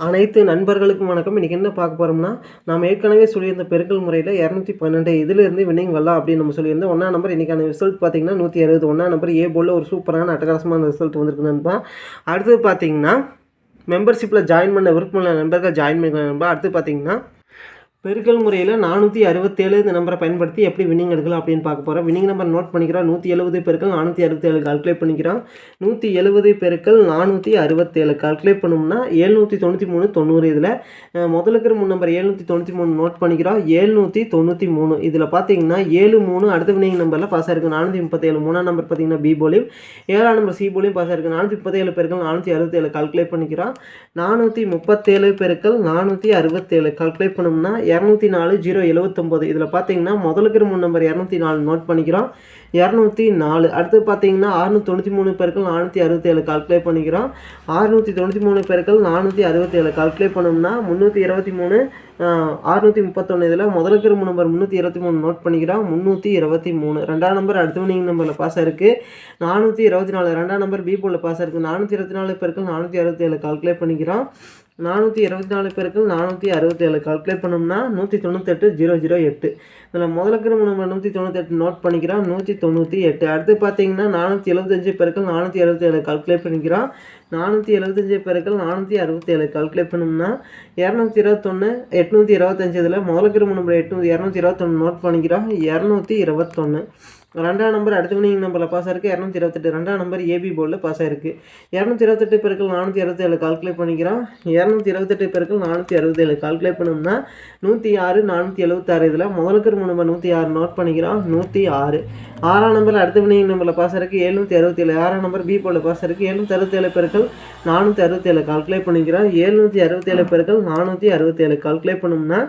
அனைத்து நண்பர்களுக்கும் வணக்கம். இன்றைக்கி என்ன பார்க்க போகிறோம்னா நாம் ஏற்கனவே சொல்லியிருந்த பெருக்கல் முறையில் இரநூத்தி பன்னெண்டு இதிலிருந்து வின்னிங் வரலாம் அப்படின்னு நம்ம சொல்லியிருந்தோம். ஒன்றா நம்பர் இன்றைக்கான ரிசல்ட் பார்த்தீங்கன்னா நூற்றி அறுபது. ஒன்றா நம்பர் ஏ போல் ஒரு சூப்பரான அட்டகாசமான ரிசல்ட் வந்திருக்கு நண்பா. அடுத்தது பார்த்தீங்கன்னா மெம்பர்ஷிப்பில் ஜாயின் பண்ண விருப்பமுள்ள நண்பர்கள் ஜாயின் பண்ணிக்கலாம் நண்பா. அடுத்து பார்த்தீங்கன்னா பெருக்கல் முறையில் நானூற்றி அறுபத்தேழு இந்த நம்பரை பயன்படுத்தி எப்படி வின்னிங் எடுக்கலாம் அப்படின்னு பார்க்க போகிறோம் வின்னிங் நம்பர் நோட் பண்ணிக்கிறோம் நூற்றி எழுபது பெருக்கள் நானூற்றி அறுபத்தேழு கால்குலேட் பண்ணிக்கிறோம் நூற்றி எழுபது பெருக்கள் நானூற்றி அறுபத்தேழு கால்குலேட் பண்ணோம்னா ஏழ்நூற்றி தொண்ணூற்றி மூணு தொண்ணூறு இதில் முதல்ல இருக்கிற மூணு நம்பர் ஏழ்நூற்றி தொண்ணூற்றி மூணு நோட் பண்ணிக்கிறோம் ஏழ்நூற்றி தொண்ணூற்றி மூணு இதில் பார்த்தீங்கன்னா ஏழு மூணு அடுத்த வின்னிங் நம்பரில் பாஸ் ஆயிருக்கு. நானூற்றி முப்பத்தேழு மூணாம் நம்பர் பார்த்தீங்கன்னா பி போலியும் ஏழாம் நம்பர் சி போலியும் பாஸ் ஆயிருக்கு. நானூற்றி முப்பத்தேழு பெருக்கள் நானூற்றி அறுபத்தேழு கால்குலேட் பண்ணிக்கிறோம் நானூற்றி முப்பத்தேழு பெருக்கள் நானூற்றி அறுபத்தேழு கால்குலேட் பண்ணோம்னா இரநூத்தி நாலு ஜீரோ எழுபத்தொம்போது இதில் பார்த்தீங்கன்னா முதலுக்கு மூணு நம்பர் இரநூத்தி நாலு நோட் பண்ணிக்கிறோம். இரநூத்தி நாலு. அடுத்து பார்த்தீங்கன்னா அறுநூற்றி தொண்ணூற்றி மூணு பேருக்கள் நானூற்றி அறுபத்தேழு கால்குலேட் பண்ணிக்கிறோம். அறுநூற்றி தொண்ணூற்றி மூணு பேருக்கள் நானூற்றி அறுபத்தேழு கால்குலேட் பண்ணோம்னா முந்நூற்றி இருபத்தி மூணு அறுநூற்றி முப்பத்தொன்று இதில் முதலுக்கு மூணு நம்பர் முந்நூற்றி இருபத்தி மூணு நோட் பண்ணிக்கிறோம். முந்நூற்றி இருபத்தி மூணு. ரெண்டாம் நம்பர் அடுத்த வினிங் நம்பரில் பாஸ் இருக்குது நானூற்றி இருபத்தி நாலு. ரெண்டாம் நம்பர் பி போல் பாஸ் இருக்குது நானூற்றி இருபத்தி நாலு பேருக்கள் நானூற்றி அறுபத்தேழு கால்குலேட் பண்ணிக்கிறோம். நானூற்றி இருபத்தி நாலு பேருக்கு நானூற்றி அறுபத்தேழு கால்குலேட் பண்ணோம்னா நூற்றி தொண்ணூத்தெட்டு ஜீரோ ஜீரோ எட்டு. இதில் முதலுக்கு நம்ம நூற்றி தொண்ணூத்தெட்டு நோட் பண்ணிக்கிறோம். நூற்றி தொண்ணூற்றி எட்டு. அடுத்து பார்த்தீங்கன்னா நானூற்றி எழுபத்தஞ்சு பேருக்கு நானூற்றி அறுபத்தேழு கால்குலேட் பண்ணிக்கிறோம். நானூற்றி எழுபத்தஞ்சு பேருக்கு நானூற்றி அறுபத்தேழு கால்குலேட் பண்ணோம்னா இரநூத்தி இருபத்தொன்று எட்நூற்றி இருபத்தஞ்சு. இதில் முதலுக்கு நம்பர் எட்நூற்றி இரநூத்தி இருபத்தொன்று நோட் பண்ணிக்கிறோம். இரநூத்தி இருபத்தொன்று ரெண்டாம் நம்பர் அடுத்த வினிங் நம்பரில் பாஸ் ஆயிருக்கு. இரநூத்தி இருபத்தெட்டு. ரெண்டாம் நம்பர் ஏபி போர்டில் பாஸ் ஆயிருக்கு. இரநூத்தி இருபத்தெட்டு பெருக்கள் நானூற்றி அறுபத்தேழு கால்குலேட் பண்ணிக்கிறோம். இரநூத்தி இருபத்தெட்டு பெருக்கள் நானூற்றி அறுபத்தேழு கால்குலேட் பண்ணோம்னா நூற்றி ஆறு நானூற்றி எழுபத்தாறு இதில் முதலுக்கு மூணு நம்பர் நூற்றி ஆறு நோட் பண்ணிக்கிறோம். நூற்றி ஆறு. ஆறாம் நம்பர் அடுத்த வினிங் நம்பரில் பாஸ் ஆயிருக்கு. எழுநூற்றி அறுபத்தேழு. ஆறாம் நம்பர் பி போர்டில் பாஸ் ஆயிருக்கு. எழுநூற்றி அறுபத்தேழு பெருக்கள் நானூற்றி அறுபத்தேழு கால்குலேட் பண்ணிக்கிறோம். எழுநூற்றி அறுபத்தேழு பேருக்கு நானூற்றி அறுபத்தேழு கால்குலேட் பண்ணோம்னா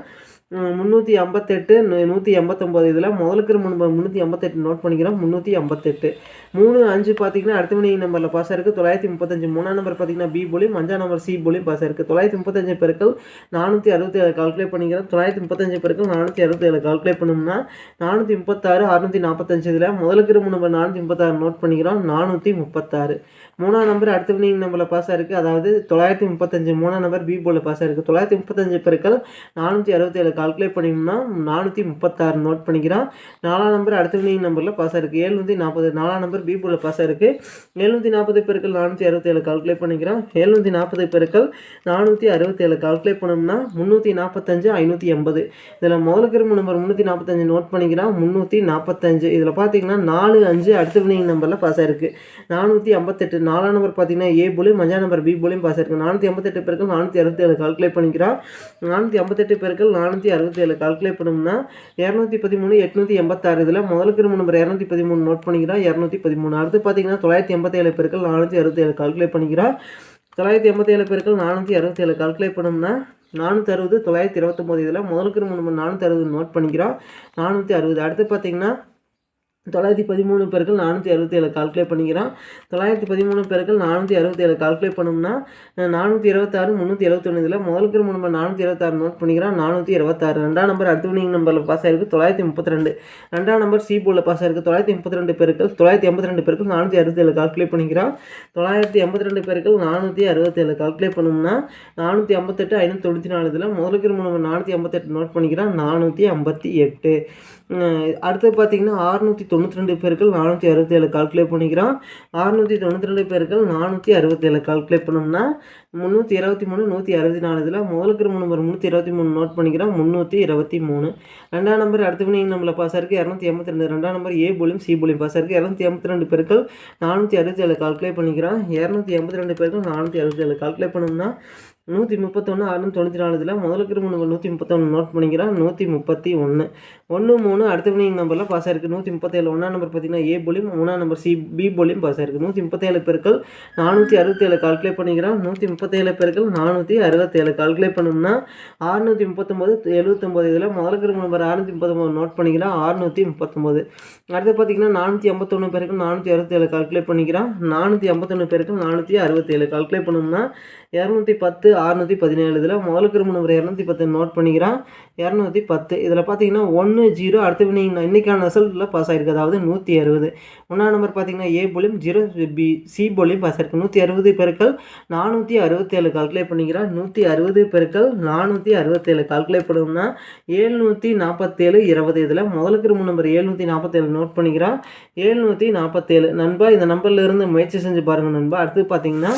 முந்நூற்றி ஐம்பத்தெட்டு நூற்றி எண்பத்தொம்போது இதில் முதலுக்கு முன்பு முந்நூற்றி ஐம்பத்தெட்டு நோட் பண்ணிக்கிறோம். முந்நூற்றி ஐம்பத்தெட்டு. மூணு அஞ்சு பார்த்தீங்கன்னா அடுத்த மணி நம்பரில் பாஸ் இருக்குது தொள்ளாயிரத்தி முப்பத்தஞ்சு மூணாம் நம்பர் பார்த்தீங்கன்னா பி போலியும் அஞ்சாம் நம்பர் சி போலியும் பாஸ் இருக்குது தொள்ளாயிரத்தி முப்பத்தஞ்சு பெருக்கள் நானூற்றி அறுபத்தி ஏழு கால்குலேட் பண்ணிக்கிறோம். தொள்ளாயிரத்தி முப்பத்தஞ்சு பெருக்கள் நானூற்றி அறுபத்தி ஏழு கால்குலேட் பண்ணோம்னா நானூற்றி முப்பத்தாறு அறுநூற்றி நாற்பத்தஞ்சு இதில் முதலுக்கு நம்பர் நானூற்றி முப்பத்தாறு நோட் பண்ணிக்கிறோம். நானூற்றி முப்பத்தாறு. மூணாம் நம்பர் அடுத்த வினிங் நம்பரில் பாஸ் ஆயிருக்கு. அதாவது தொள்ளாயிரத்தி முப்பத்தஞ்சு மூணாம் நம்பர் பி போல பாஸ் ஆயிருக்கு. தொள்ளாயிரத்தி முப்பத்தஞ்சு பெருக்கள் நானூற்றி அறுபத்தேழு கால்குலேட் பண்ணிங்கன்னா நானூற்றி முப்பத்தாறு நோட் பண்ணிக்கிறான். நாலாம் நம்பர் அடுத்த வினிங் நம்பரில் பாஸ் ஆயிருக்கு. ஏழ்நூற்றி நாற்பது நாலாம் நம்பர் பி போல பாஸ் ஆயிருக்கு. எழுநூற்றி நாற்பது பெருக்கள் நானூற்றி அறுபத்தேழு கால்குலேட் பண்ணிக்கிறான். எழுநூற்றி நாற்பது பெருக்கள் நானூற்றி அறுபத்தேழு கால்குலேட் பண்ணோம்னா முந்நூற்றி நாற்பத்தஞ்சு ஐநூற்றி எண்பது. இதில் முதலுக்கு நம்பர் முந்நூற்றி நாற்பத்தஞ்சு நோட் பண்ணிக்கிறான். முந்நூற்றி நாற்பத்தஞ்சு. இதில் பார்த்தீங்கன்னா நாலு அஞ்சு அடுத்த வினிங் நம்பரில் பாஸ் ஆயிருக்கு. நானூற்றி ஐம்பத்தெட்டு நாலாம் நம்பர் பார்த்தீங்கன்னா ஏ போலையும் அஞ்சாம் நம்பர் பி போலியும் பாஸ் ஆயிருக்கு. நானூற்றி ஐம்பத்தெட்டு பேருக்கு நானூற்றி அறுபத்தேழு கால்குலேட் பண்ணிக்கிறான் நானூற்றி ஐம்பத்தெட்டு பேருக்கு நானூற்றி அறுபத்தேழு கால்குலேட் பண்ணோம்னா இரநூத்தி பதிமூணு எட்நூற்றி எண்பத்தாறு. இதில் முதலுக்கு நம்பர் இரநூத்தி பதிமூணு நோட் பண்ணிக்கிறான் இரநூத்தி பதிமூணு. அடுத்து பார்த்தீங்கன்னா தொள்ளாயிரத்தி எண்பத்தேழு பேருக்கு நானூற்றி அறுபத்தேழு கால்குலேட் பண்ணிக்கிறான் தொள்ளாயிரத்தி எண்பத்தேழு பேருக்கு நானூற்றி அறுபத்தேழு கால்குலேட் பண்ணோம்னா நானூற்றி அறுபது தொள்ளாயிரத்தி இருபத்தொம்போது. இதில் முதலுக்கு நம்பர் நானூற்றி அறுபது நோட் பண்ணிக்கிறோம் நானூற்றி அறுபது. அடுத்து பார்த்தீங்கன்னா தொள்ளாயிரத்தி பதிமூணு பேருக்கு நானூற்றி அறுபத்தி ஏழு கால்குலேட் பண்ணிக்கிறான். தொள்ளாயிரத்தி பதிமூணு பேருக்கு நானூற்றி அறுபத்தி ஏழு கால்குலேட் பண்ணோம்னா நானூற்றி இருபத்தாறு முந்நூற்றி இருபத்தொன்று இதில் முதல் மூணு நம்பர் நானூற்றி இருபத்தாறு நோட் பண்ணிக்கிறான். நானூற்றி இருபத்தாறு. ரெண்டாம் நம்பர் அடுத்த வினிங் நம்பரில் பாஸ் ஆயிருக்கு. தொள்ளாயிரத்தி முப்பத்தி ரெண்டு. ரெண்டாம் நம்பர் சி போலில் பாஸ் ஆயிருக்கு. தொள்ளாயிரத்தி முப்பத்தி ரெண்டு பேருக்கு தொள்ளாயிரத்தி எண்பத்தி ரெண்டு பேருக்கு நானூற்றி அறுபத்தி ஏழு கால்குலேட் பண்ணிக்கிறான். தொள்ளாயிரத்தி எண்பத்தி ரெண்டு பேருக்கு நானூற்றி அறுபத்தி ஏழு கால்குலேட் பண்ணோம்னா நானூற்றி ஐம்பத்தெட்டு ஐநூற்றி தொண்ணூற்றி நாலு இதில் முதல் மூணு நம்பர் நானூற்றி ஐம்பத்தெட்டு நோட் பண்ணிக்கிறான். நானூற்றி ஐம்பத்தி எட்டு. அடுத்து பார்த்தீங்கன்னா அறுநூற்றி தொண்ணூற்றி தொண்ணூற்றி ரெண்டு பேருக்கள் நானூற்றி அறுபத்தி ஏழு கால்குலேட் பண்ணிக்கிறோம். அறுநூற்றி தொண்ணூற்றி ரெண்டு பேருக்கள் நானூற்றி அறுபத்தி ஏழு கால்குலேட் பண்ணோம்னா முந்நூற்றி இருபத்தி மூணு நூற்றி அறுபத்தி நாலு. இதில் முதலுக்கு நம்பர் முந்நூற்றி இருபத்தி மூணு நோட் பண்ணிக்கிறோம். முந்நூற்றி இருபத்தி மூணு. ரெண்டாம் நம்பர் அடுத்த வினிங் நம்மளை பாஸ் இருக்குது இரநூத்தி எண்பத்தி ரெண்டு. ரெண்டாம் நம்பர் ஏ போலியும் சி போலியும் பாஸ் இருக்குது இரநூத்தி எண்பத்தி ரெண்டு பேருக்கள் நானூற்றி அறுபத்தி ஏழு கால்குலேட் பண்ணிக்கிறோம். இரநூத்தி எண்பத்தி ரெண்டு பேருக்கு நானூற்றி அறுபத்தி ஏழு கால்குலேட் பண்ணோம்னா நூற்றி முப்பத்தொன்று அறுநூற்றி தொண்ணூற்றி நாலு நாலுல முதலுக்கு மூணு நூற்றி முப்பத்தொன்று நோட் பண்ணிக்கிறேன் நூற்றி முப்பத்தி ஒன்று ஒன்று மூணு அடுத்த வினிங் நம்பரில் பாஸ் ஆயிருக்கு. நூற்றி முப்பத்தேழு ஒன்றாம் நம்பர் பார்த்தீங்கன்னா ஏ போலியும் மூணாம் நம்பர் சி பி போலியும் பாஸ் ஆயிருக்கு. நூற்றி முப்பத்தேழு பேருக்கள் நானூற்றி அறுபத்தேழு கால்குலேட் பண்ணிக்கிறேன் நூற்றி முப்பத்தேழு பேருக்கள் நானூற்றி அறுபத்தேழு கால்குலேட் பண்ணோம்னா ஆறுநூற்றி முப்பத்தொம்போது எழுபத்தொம்போது இதில் முதலுக்கு நம்பர் அறுநூற்றி முப்பத்தொம்போது நோட் பண்ணிக்கிறேன் ஆறுநூற்றி முப்பத்தொம்போது. அடுத்து பார்த்தீங்கன்னா நானூற்றி ஐம்பத்தொன்று பேருக்கு நானூற்றி அறுபத்தேழு கால்குலேட் பண்ணிக்கிறேன் நானூற்றி ஐம்பத்தொன்று பேருக்கு நானூற்றி அறுபத்தேழு கால்குலேட் பண்ணோம்னா இரநூத்தி பத்து அறுநூற்றி பதினேழு இதில் முதல் கிரும நம்பர் இரநூத்தி பத்து நோட் பண்ணிக்கிறான். இரநூத்தி பத்து. இதில் பார்த்தீங்கன்னா ஒன்று ஜீரோ அடுத்த வினிங் இன்றைக்கான ரிசல்ட்டில் பாஸ் ஆகிருக்கு அதாவது நூற்றி அறுபது. ஒன்றாம் நம்பர் பார்த்தீங்கன்னா ஏ போலியும் ஜீரோ பி சி போலியும் பாஸ் ஆயிருக்கு. நூற்றி அறுபது பெருக்கள் நானூற்றி அறுபத்தேழு கால்குலேட் பண்ணிக்கிறான். நூற்றி அறுபது பெருக்கள் நானூற்றி அறுபத்தேழு கால்குலேட் பண்ணோம்னா ஏழ்நூற்றி நாற்பத்தேழு இருபது. இதில் முதல் கிரும நம்பர் ஏழ்நூற்றி நாற்பத்தேழு நோட் பண்ணிக்கிறான். ஏழ்நூற்றி நாற்பத்தேழு நண்பா இந்த நம்பர்லேருந்து முயற்சி செஞ்சு பாருங்கள் நண்பா. அடுத்து பார்த்தீங்கன்னா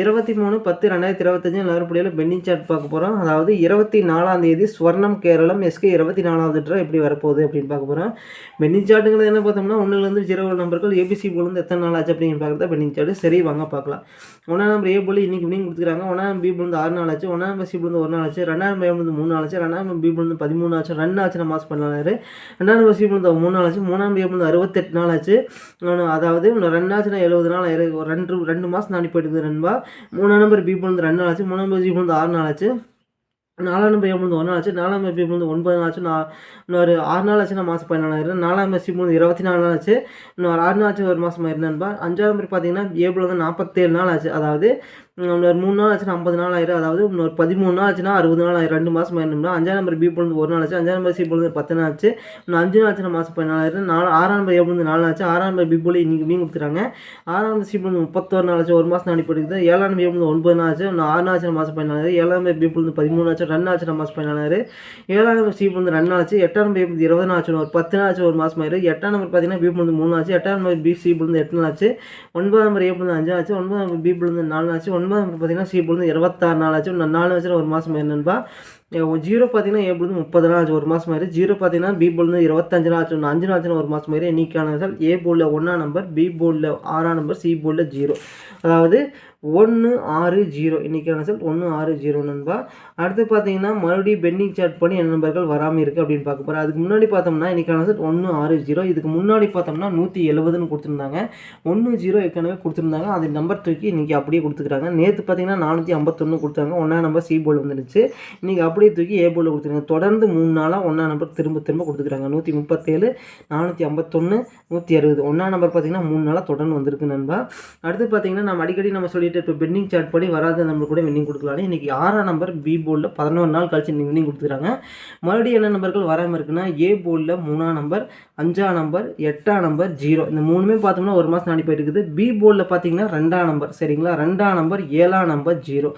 இருபத்தி மூணு பத்து ரெண்டாயிரத்தி இருபத்தஞ்சு நகர்படியில் பெண்டிங் சார்ட் பார்க்க போகிறோம் அதாவது இருபத்தி நாலாம் தேதி ஸ்வர்ணம் கேரளம் எஸ்கே இருபத்தி நாலாவது ட்ரா எப்படி வரப்போகுது அப்படின்னு பார்க்க போகிறோம் பெண்டிங் சார்ட்டுங்கிறது என்ன பார்த்தோம்னா ஒன்றுலேருந்து ஜீரோ நம்பர்கள் ஏபிசி போலேருந்து எத்தனை நாள் ஆச்சு அப்படின்னு பார்க்குறது பெண்டிங் சார்ட் சரி வாங்க பார்க்கலாம். ஒன்றாம் நம்பர் ஏ போல் இன்னைக்கு இவனிங் கொடுத்துருக்காங்க. ஒன்றாம் நம்பர் பி போலேருந்து ஆறு நாள் ஆச்சு. ஒன்றாம் நம்பர் சி போலேருந்து ஒரு நாள் ஆச்சு. ரெண்டாம் நம்பர் ஏ மூணு நாள் ஆச்சு. ரெண்டாம் நம்பர் பி போலேருந்து பதிமூணு ஆச்சு. ரெண்டு ஆச்சு நான் மாஸ் பண்ணலாரு ரெண்டாம் நம்பர் சி போலேருந்து மூணு நாள் ஆச்சு. மூணாம் நம்பர் ஏ போலேருந்து அறுபத்தெட்டு நாள் ஆச்சு. அதாவது ரெண்டாச்சுன்னா எழுபது நாள் ரெண்டு ரெண்டு மாதம் நான் போயிட்டு ரெண்டுபா மூணாம் நம்பர் பி போனது ரெண்டு நாள் ஆச்சு. மூணாம் நம்பர் ஜி போனது ஆறு நாள் ஆச்சு. நாலாம் நம்பர் ஏ ஒரு நாள் ஆச்சு நாலாம் நம்பர் பி ஒன்பது நாள் ஆச்சு நான் இன்னொரு ஆறு நாள் ஆச்சு நான் மாதம் பதினாலாயிரம் நாலாம் நம்பர் சி இருபத்தி நாலு நாள் ஆச்சு இன்னொரு ஆறு நாள் ஆச்சு ஒரு மாதம் இருந்தேன்பா அஞ்சாம் பேர் பார்த்தீங்கன்னா ஏப்ரல் வந்து நாற்பத்தேழு நாள் ஆச்சு. அதாவது இன்னொரு மூணு நாள் ஆச்சுன்னா ஐம்பது நாள் ஆயிரும். அதாவது இன்னொரு பதிமூணு நாள் ஆச்சுன்னா அறுபது நாள் ஆயிரம். ரெண்டு மாதம் ஆயிருந்தோம்னா அஞ்சாம் நம்பர் பி பொழுது ஒரு நாள் ஆச்சு. அஞ்சாம் நம்பர் சி பொழுது பத்து நாள் ஆச்சு. இன்னும் அஞ்சு நாள் ஆச்சுன்னா மாதம் பதினாலாயிரம் நாலு ஆறாம் நம்பர் ஏ பொழுது நாலு ஆச்சு. ஆறாம் நம்பர் பி பொழுது இன்னைக்கு மீன் கொடுத்துறாங்க ஆறாம் நம்பர் சி பொழுது முப்பத்தோரு நாள் ஆச்சு. ஒரு மாதம் நாடி போயிடுது ஏழாம் நம்பர் ஏ பொழுது ஒன்பது நாள் ஆச்சு. இன்னும் ஆறு நாள் ஆச்சு மாதம் பதினாலாயிரம் ஏழாம் நம்பர் பி பொழுது பதிமூணு ஆச்சு. ரன் ஆச்சு மாதம் பண்ணாரு ஏழாம் நம்பர் சீப் வந்து ரன் ஆச்சு. எட்டாம் நம்பர் பொழுது இருபது நாள் ஆச்சு ஒரு பத்து நாள் ஆச்சு ஒரு மாதம் ஆயிரு. எட்டாம் நம்பர் பார்த்தீங்கன்னா பீப் வந்து மூணு ஆச்சு. எட்டாம் நம்பர் பி சீப் வந்து எட்டு நாள் ஆச்சு. ஒன்பதாம் நம்பர் ஏ வந்து அஞ்சு ஆச்சு. ஒன்பதாம் நம்பர் பீப் வந்து நாலு ஆச்சு. ஒன்பதாம் நம்பர் பார்த்தீங்கன்னா சீப் வந்து இருபத்தாறு நாள் ஆச்சு. நாலு ஆச்சு ஒரு மாதம் என்னன்பா ஜீரோ பார்த்தீங்கன்னா ஏ வந்து முப்பது நாள் ஆச்சு. ஒரு மாதம் ஆயிரு. ஜீரோ பார்த்தீங்கன்னா பி போர்டில் இருபத்தஞ்சு நாள் ஆச்சு. அஞ்சு நாள் ஆச்சு ஒரு மாதம் ஆயிரு. இன்னைக்கான ஏ போர்டில் ஒன்றாம் நம்பர் பி போர்டில் ஆறாம் நம்பர் சி போர்டில் ஜீரோ அதாவது ஒன்று ஆறு ஜீரோ. இன்றைக்கான ரிசல்ட் ஒன்று ஆறு ஜீரோ நண்பா. அடுத்து பார்த்தீங்கன்னா மறுபடியும் பெண்டிங் சார்ட் பண்ணி என்ன நண்பர்கள் வராமல் இருக்குது அப்படின்னு பார்க்க போகிறோம் அதுக்கு முன்னாடி பார்த்தோம்னா இன்றைக்கான ரிசல்ட் ஒன்று ஆறு ஜீரோ. இதுக்கு முன்னாடி பார்த்தோம்னா நூற்றி எழுபதுன்னு கொடுத்துருந்தாங்க. ஒன்று ஜீரோ ஏற்கனவே கொடுத்துருந்தாங்க. அது நம்பர் தூக்கி இன்றைக்கி அப்படியே கொடுத்துக்கிறாங்க. நேற்று பார்த்தீங்கன்னா நானூற்றி ஐம்பத்தொன்று கொடுத்தாங்க. ஒன்றா நம்பர் சி போர்டு வந்துருச்சு. இன்றைக்கி அப்படியே தூக்கி ஏ போர்டில் கொடுத்துருக்காங்க. தொடர்ந்து மூணு நாளாக ஒன்றா நம்பர் திரும்ப திரும்ப கொடுத்துக்கிறாங்க. நூற்றி முப்பத்தேழு நானூற்றி ஐம்பத்தொன்று நூற்றி அறுபது. ஒன்றா நம்பர் பார்த்தீங்கன்னா மூணு நாளாக தொடர்ந்து வந்திருக்கு நண்பா. அடுத்து பார்த்தீங்கன்னா நம்ம அடிக்கடி நம்ம சொல்லிட்டு இப்போ பெண்டிங் சார்ட் படி வராத நம்பர் கூட வின்னிங் கொடுக்கலாம் இன்றைக்கி ஆறாம் நம்பர் பி போர்டில் பதினோரு நாள் கழிச்சு வின்னிங் கொடுத்துருக்காங்க. மறுபடியும் என்ன நம்பர்கள் வராமல் இருக்குன்னா ஏ போர்டில் மூணாம் நம்பர் அஞ்சாம் நம்பர் எட்டாம் நம்பர் ஜீரோ இந்த மூணுமே பார்த்தோம்னா ஒரு மாதம் நாடி போயிட்டு இருக்குது. பி போர்டில் பார்த்தீங்கன்னா ரெண்டாம் நம்பர் சரிங்களா? ரெண்டாம் நம்பர் ஏழாம் நம்பர் ஜீரோ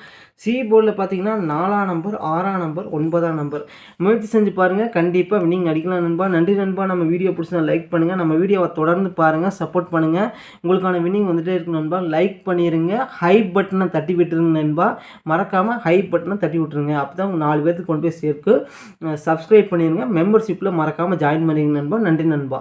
சி போர்டில் பார்த்தீங்கன்னா நாலாம் நம்பர் ஆறாம் நம்பர் ஒன்பதாம் நம்பர் முயற்சி செஞ்சு பாருங்கள் கண்டிப்பாக வின்னிங் அடிக்கலாம் நண்பா. நன்றி நண்பா. நம்ம வீடியோ பிடிச்சா லைக் பண்ணுங்கள் நம்ம வீடியோவை தொடர்ந்து பாருங்கள் சப்போர்ட் பண்ணுங்கள் உங்களுக்கான வின்னிங் வந்துட்டே இருக்கு நண்பா. லைக் பண்ணிடுங்க ஹை பட்டனை தட்டி விட்டுருங்க நண்பா. மறக்காமல் ஹை பட்டனை தட்டி விட்டுருங்க. அப்போ தான் நாலு பேர்த்துக்கு கொண்டு போய் சேர்க்கு சப்ஸ்கிரைப் பண்ணிடுங்க மெம்பர்ஷிப்பில் மறக்காமல் ஜாயின் பண்ணிடுங்க நண்பா. நன்றி நண்பா.